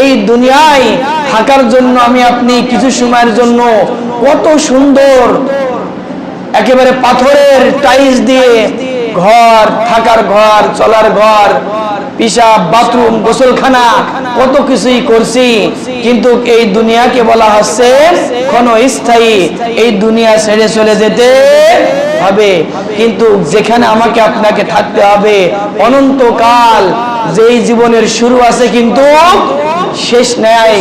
এই দুনিয়ায় থাকার জন্য আমি আপনি কিছু সময়ের জন্য কত সুন্দর একেবারে পাথরের টাইলস দিয়ে ঘর, থাকার ঘর, চলার ঘর পিসাব বাথরুম গোসলখানা, কত কিছুই করছি। কিন্তু এই দুনিয়াকে বলা হচ্ছে কোন স্থায়ী এই দুনিয়া ছেড়ে চলে যেতে হবে। কিন্তু যেখানে আমাকে আপনাকে থাকতে হবে, অনন্তকাল যেই জীবনের শুরু আছে কিন্তু শেষ নেয়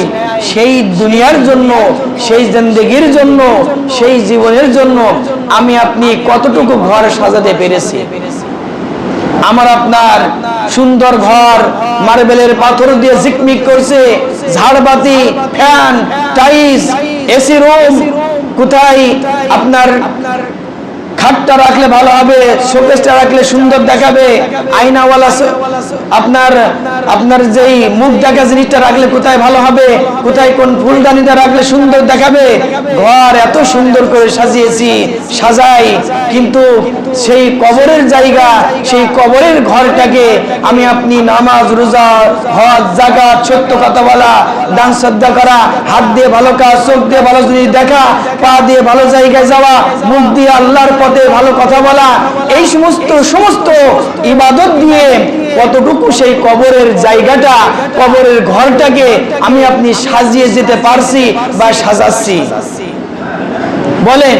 সেই দুনিয়ার জন্য, সেই জিন্দগির জন্য, সেই জীবনের জন্য আমি আপনি কতটুকু ঘর সাজাতে পেরেছি? আমার আপনার সুন্দর ঘর, মার্বেলের পাথর দিয়ে ঝিকমিক করছে, ঝাড়বাতি, ফ্যান টাইস এসি রুম, কোথায় আপনার খাটটা রাখলে ভালো হবে, শোকেসটা রাখলে সুন্দর দেখাবে। আয়নাওয়ালা আপনার আপনার যেই মুখ দেখা জিনিসটা রাখলে কোথায় ভালো হবে, কোথায় কোন ফুলদানিটা রাখলে সুন্দর দেখাবে। ঘর এত সুন্দর করে সাজিয়েছি, সাজাই, কিন্তু সেই কবরের জায়গা, সেই কবরের ঘরটাকে আমি আপনি নামাজ, রোজা, হজ, জাকাত, সত্য কথা বলা, দান শ্রদ্ধা করা, হাত দিয়ে ভালো কাজ, চোখ দিয়ে ভালো জিনিস দেখা, পা দিয়ে ভালো জায়গায় যাওয়া, মুখ দিয়ে আল্লাহর পথে ভালো কথা বলা, এই সমস্ত সমস্ত ইবাদত দিয়ে কতটুকু সেই কবরের জায়গাটা, কবরের ঘরটাকে আমি আপনি সাজিয়ে যেতে পারছি বা সাজাচ্ছি? বলেন,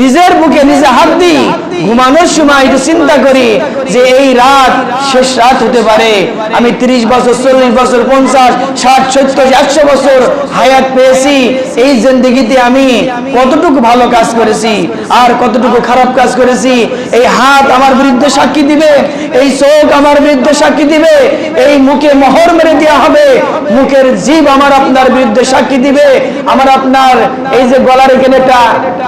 নিজের বুকে নিজে হাত দিই ঘুমানোর সময় একটু চিন্তা করি যে এই রাত শেষ রাত হতে পারে, আমি তিরিশ বছর, চল্লিশ বছর, পঞ্চাশ, ষাট, সত্তর, একশো বছর হায়াত পেয়েছি, এই জিন্দগিতে আমি কতটুকু ভালো কাজ করেছি আর কতটুকু খারাপ কাজ করেছি, এই হাত আমার বিরুদ্ধে সাক্ষী দিবে, এই চোখ আমার বিরুদ্ধে সাক্ষী দিবে, এই মুখে মোহর মেরে দেওয়া হবে, মুখের জীব আমার আপনার বিরুদ্ধে সাক্ষী দিবে, আমার আপনার এই যে গলার এখানে একটা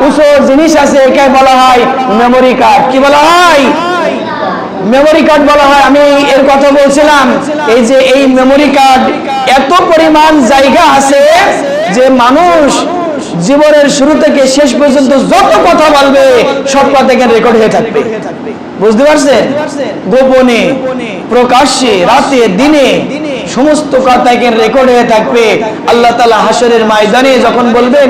উঁচু জিনিস আছে, একে বলা হয় মেমোরি কার্ড কি বলা হয়? মেমোরি কার্ড বলা হয়। আমি এর কথা বলছিলাম, এই যে এই মেমোরি কার্ড এত পরিমাণ জায়গা আছে যে মানুষ জীবনের শুরু থেকে শেষ পর্যন্ত যত কথা বলবে, সব কথা রেকর্ড হয়ে থাকবে। বুঝতে পারছেন? গোপনে, প্রকাশ্যে, রাতে, দিনে সমস্ত কথা এখানে রেকর্ড হয়ে থাকবে। আল্লাহ তালা হাসরের ময়দানে যখন বলবেন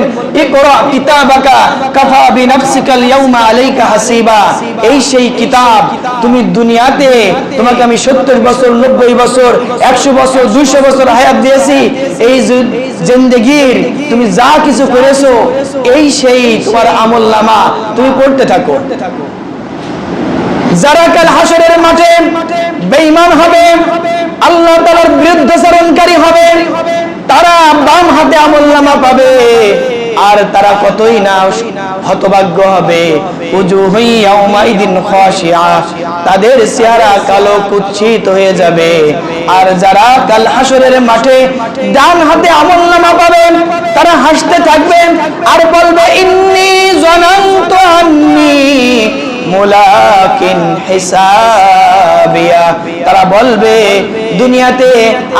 এই সেই কিতাব তুমি দুনিয়াতে তোমাকে আমি 70 বছর 90 বছর 100 বছর 200 বছর হায়াত দিয়েছি। এই জিন্দেগির তুমি যা কিছু করেছ, এই সেই তোমার আমল নামা তুমি পড়তে থাকো। যারা কাল হাসরের মাঠে বেঈমান হবে আল্লাহ তাআলার বিরুদ্ধাচরণকারী হবে, তারা বাম হাতে আমলনামা পাবে, আর তারা কতই না হতভাগ্য হবে। তাদের চেহারা কালো কুচ্ছিত হয়ে যাবে। আর যারা কাল হাসরের মাঠে ডান হাতে আমল নামা পাবেন, তারা হাসতে থাকবেন আর বলবে, ইন্নি জানান্তু মুলাকিন হিসাবিয়া। তারা বলবে, দুনিয়াতে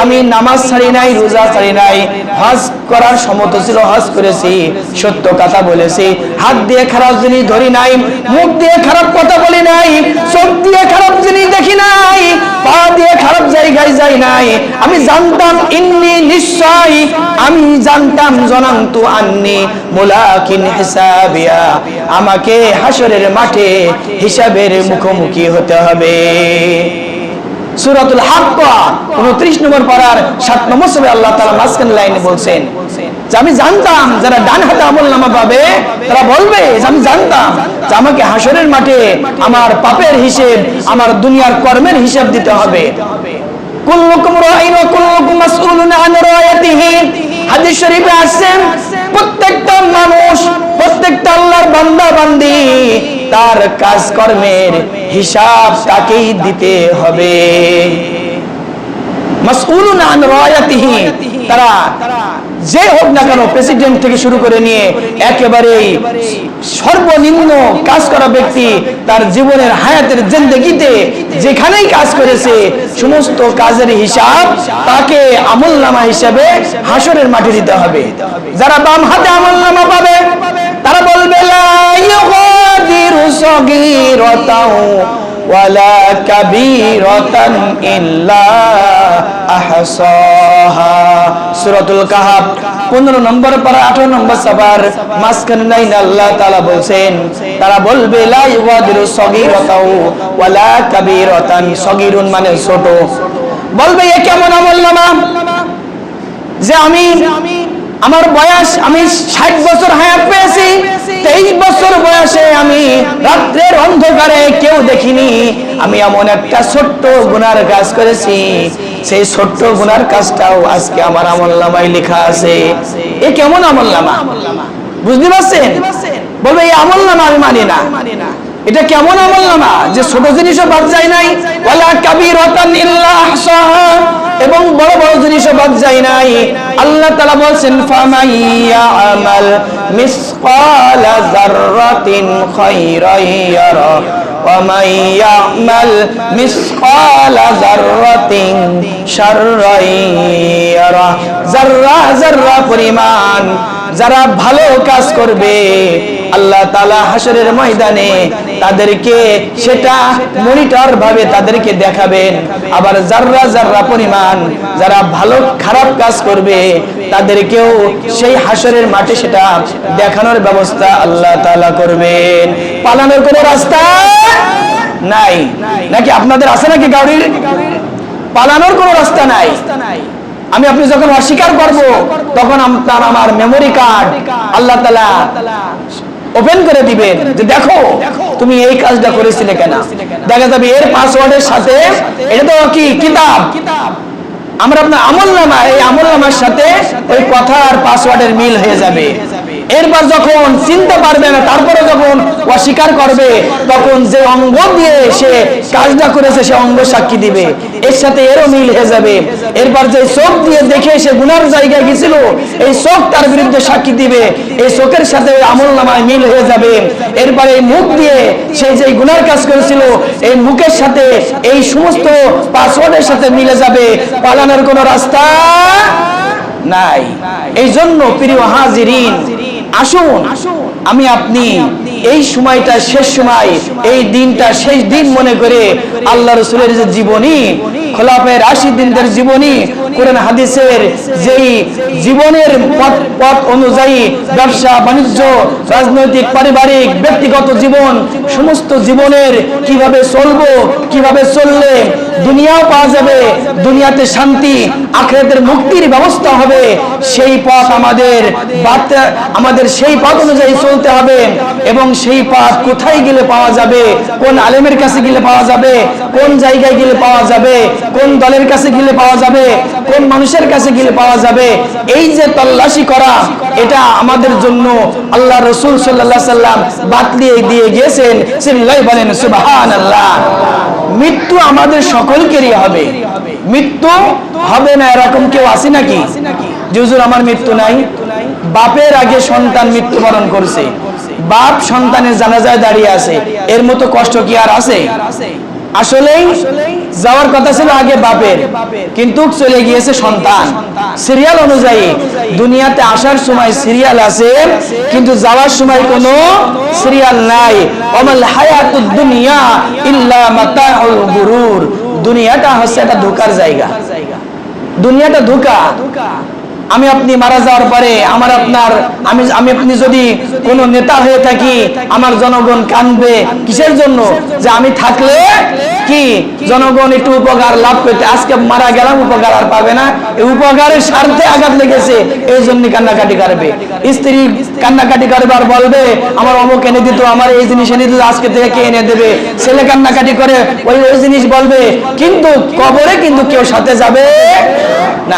আমি নামাজ ছাড়ি নাই, রোজা ছাড়ি নাই, হজ করার সমত ছিল, হজ করেছি, সত্য কথা বলেছি। হাত দিয়ে খারাপ জিনিস ধরি নাই, মুখ দিয়ে খারাপ কথা বলি নাই, চোখ দিয়ে খারাপ জিনিস দেখি নাই, পা দিয়ে খারাপ জায়গায় যাই নাই। আমি জানতাম, ইন্নি নিশ্চয় আমি জানতাম জনান্তু আন্নি মুলাকিন হিসাবিয়া। আমাকে হাসরের মাঠে হিসাবের মুখোমুখি হতে হবে। সূরাতুল হাক্কা 29 নম্বর পারার 7 নম্বর সূরা আল্লাহ তাআলা মাঝখানে লাইনে বলছেন যে আমি জানতাম, যারা ডান হাতে আমল নামা পাবে, তারা বলবে আমি জানতাম যে আমাকে হাসরের মাঠে আমার পাপের হিসেব, আমার দুনিয়ার কর্মের হিসাব দিতে হবে। কুল্লুকুম রাইন ওয়া কুল্লুকুম মাসউলুন আন রায়াতিহি। হাদিস শরীফে আছে প্রত্যেকটা মানুষ, প্রত্যেকটা আল্লাহর বান্দা, বান্দি, তার কাজকর্মের হিসাব তাকেই দিতে হবে। মাসউলুন আন রায়াতিহি তারা যে হোক না কেন প্রেসিডেন্ট থেকে শুরু করে নিয়ে একেবারেই সর্বনিম্ন কাজ করা ব্যক্তি তার জীবনের হায়াতের জিন্দগিতে যেখানেই কাজ করেছে, সমস্ত কাজের হিসাব তাকে আমল নামা হিসাবে হাসরের মাঠে দিতে হবে। যারা বাম হাতে আমল নামা পাবে, তারা বলবে ওয়ালা কাবীরাতান ইল্লা আহসাহা। সূরাতুল কাহাব 15 নম্বর পারা 18 নম্বর সাবার মাসখানে লাইন আল্লাহ তাআলা বলছেন, তারা বলবে, লা ইউগাদিরু সগীরাতাও ওয়ালা কাবীরাতান, সগীরুন মানে ছোট। বলবে, এ কেমন আমল নামা? যে আমি আমার বয়স আমি ষাট বছর হায়াত পেয়েছি। তেইশ বছর বয়সে আমি রাত্রের অন্ধকারে কেউ দেখিনি। আমি এমন একটা ছোট্ট গুনার কাজ করেছি। সেই ছোট্ট গুনার কাজটাও আজকে আমার আমল নামায় লেখা আছে। এ কেমন আমল নামা? বুঝতে পারছেন? বলবে, এই আমল নামা আমি মানি না। এটা কেমন আমল নামা? যে ছোট জিনিসও বাদ যায় নাই। ওয়ালা কাবীরাতান ইল্লা আহসাহা। এবং বড় বড় জিনিসও বাদ যায় নাই আল্লাহ তাআলা বলছেন ফামান ইয়ামাল মিসকালা যাররাতিন খায়রান ইয়ারা ومن يعمل مثقال ذرة شرا يره যাররা যাররা পরিমাণ যারা ভালো কাজ করবে আল্লাহ তালা হাসরের ময়দানে তাদেরকে সেটা মনিটর ভাবে তাদেরকে দেখাবেন আবার যাররা যাররা পরিমাণ, যারা ভালো, খারাপ কাজ করবে, তাদেরকেও সেই হাসরের মাঠে সেটা দেখানোর ব্যবস্থা আল্লাহ তালা করবেন। পালানোর কোনো রাস্তা নাই? নাকি আপনাদের আছে নাকি গাড়ির? পালানোর কোনো রাস্তা নাই? আমি আপনি যখন অস্বীকার করব, তখন আপনার আমার মেমোরি কার্ড আল্লাহ তালা ওপেন করে দিবেন। যে দেখো তুমি এই কাজটা করেছিলে কেন? দেখা যাবে এর পাসওয়ার্ডের সাথে এটা তো কি কিতাব? আমরা আপনার আমল নামা এই আমল নামার সাথে ওই কথা আর পাসওয়ার্ডের মিল হয়ে যাবে। এরপর যখন চিনতে পারবে না, তারপরে যখন অস্বীকার করবে, তখন যে অঙ্গ দিয়ে সে কাজটা করেছে, সে অঙ্গ সাক্ষী দিবে। এর সাথে এরও মিল হয়ে যাবে। এরপর যে চোখ দিয়ে দেখে সে গুনার জায়গায় গেছিল, এই চোখ তার বিরুদ্ধে সাক্ষী দিবে। এই চোখের সাথে ওই আমল নামায় মিল হয়ে যাবে। এরপরে এই মুখ দিয়ে সে যে গুনার কাজ করেছিল, এই মুখের সাথে এই সমস্ত পাসওয়ার্ডের সাথে মিলে যাবে। পালানোর কোনো রাস্তা নাই। এই জন্য প্রিয় হাজিরিন আসুন আমি আপনি এই সময়টা শেষ সময় এই দিনটা শেষ দিন মনে করে আল্লাহ রসুলের যে জীবনী খোলাফের আশি দিনদের জীবনী কোরআন হাদিসের যেই জীবনের পথ পথ অনুযায়ী ব্যবসা বাণিজ্য রাজনৈতিক পারিবারিক ব্যক্তিগত জীবন সমস্ত জীবনের কীভাবে চলবো কীভাবে চললে দুনিয়াও পাওয়া যাবে দুনিয়াতে শান্তি আখেরাতের মুক্তির ব্যবস্থা হবে। সেই পথ আমাদের আমাদের সেই পথ অনুযায়ী চলতে হবে এবং সেই পথ কোথায় গেলে পাওয়া যাবে কোন আলেমের কাছে গেলে পাওয়া যাবে কোন জায়গায় গেলে পাওয়া যাবে কোন দলের কাছে গেলে পাওয়া যাবে কোন মানুষের কাছে গেলে পাওয়া যাবে এই যে তল্লাশি করা এটা আমাদের জন্য আল্লাহ রসুল সাল্লাহ সাল্লাম বাতলিয়ে দিয়ে গিয়েছেন। সে বলেন সুবাহান আল্লাহ মৃত্যু আমাদের সকলকেরই হবে। মৃত্যু হবে না এরকম কেউ আছে নাকি? জুজুর আমার মৃত্যু নাই। বাপের আগে সন্তান মৃত্যুবরণ করছে। বাপ সন্তানের জানাজায় দাঁড়িয়ে আছে। এর মতো কষ্ট কি আর আছে? আসলেই যাওয়ার কথা ছিল আগে বাপের কিন্তু চলে গিয়েছে সন্তান। সিরিয়াল অনুযায়ী দুনিয়াতে আসার সময় সিরিয়াল আছে কিন্তু যাওয়ার সময় কোনো সিরিয়াল নাই। অমাল হায়াতুদ দুনিয়া ইল্লা মাতাউল গুরুর। দুনিয়াটা হচ্ছে একটা ধোকার জায়গা। দুনিয়াটা ধোকা। আমি আপনি মারা যাওয়ার পরে আমার আপনার, আমি আমি আপনি যদি কোনো নেতা হয়ে থাকি, আমার জনগণ কানবে কিসের জন্য? যে আমি থাকলে কি? জনগণ একটু উপকার লাভ করতে। আজকে মারা গেলাম, উপকার আর পাবে না। এই উপকারের স্বার্থে আঘাত লেগেছে এই জন্য কান্নাকাটি করবে। স্ত্রী কান্নাকাটি করবে আর বলবে, আমার অমুক এনে দিত, আমার এই জিনিস এনে দিত, আজকে থেকে কে এনে দেবে? ছেলে কান্নাকাটি করে, ওই ওই জিনিস বলবে, কিন্তু কবরে কিন্তু কেউ সাথে যাবে না।